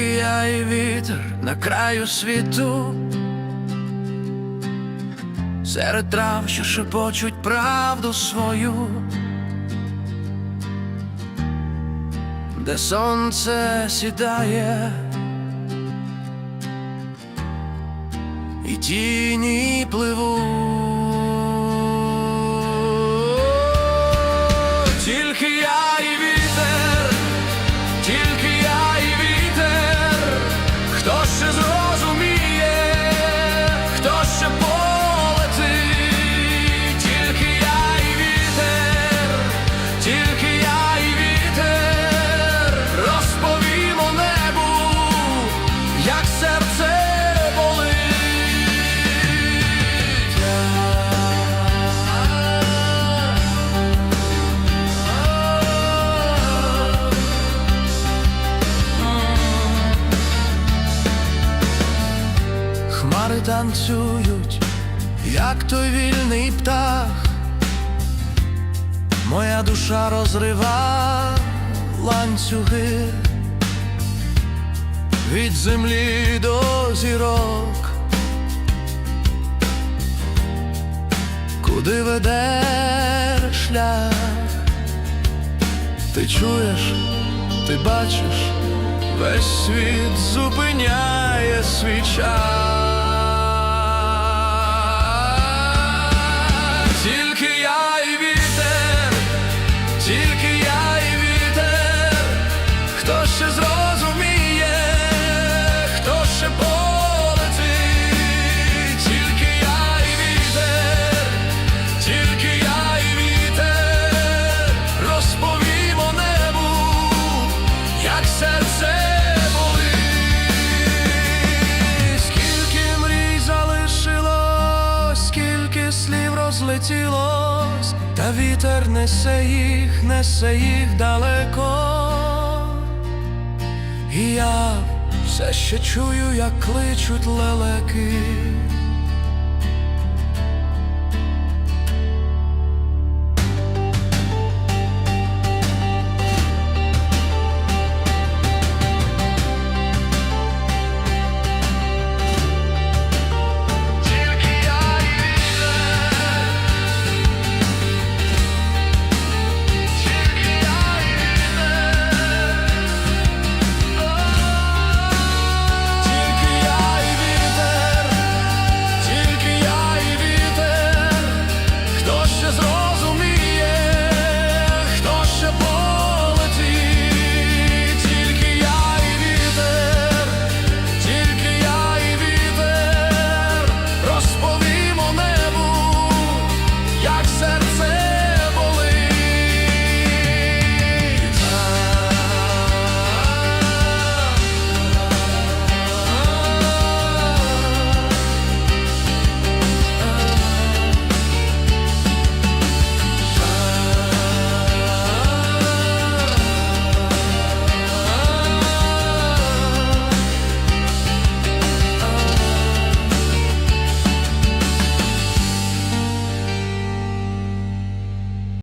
я і вітер на краю світу, серед трав, що шепочуть правду свою, де сонце сідає, і тіні пливуть. Тільки я танцюють, як той вільний птах, моя душа розрива ланцюги. Від землі до зірок, куди веде шлях, ти чуєш, ти бачиш, весь світ зупиняє свій час. Серце болить, скільки мрій залишилось, скільки слів розлетілось, та вітер несе їх, несе їх далеко. І я все ще чую, як кличуть лелеки.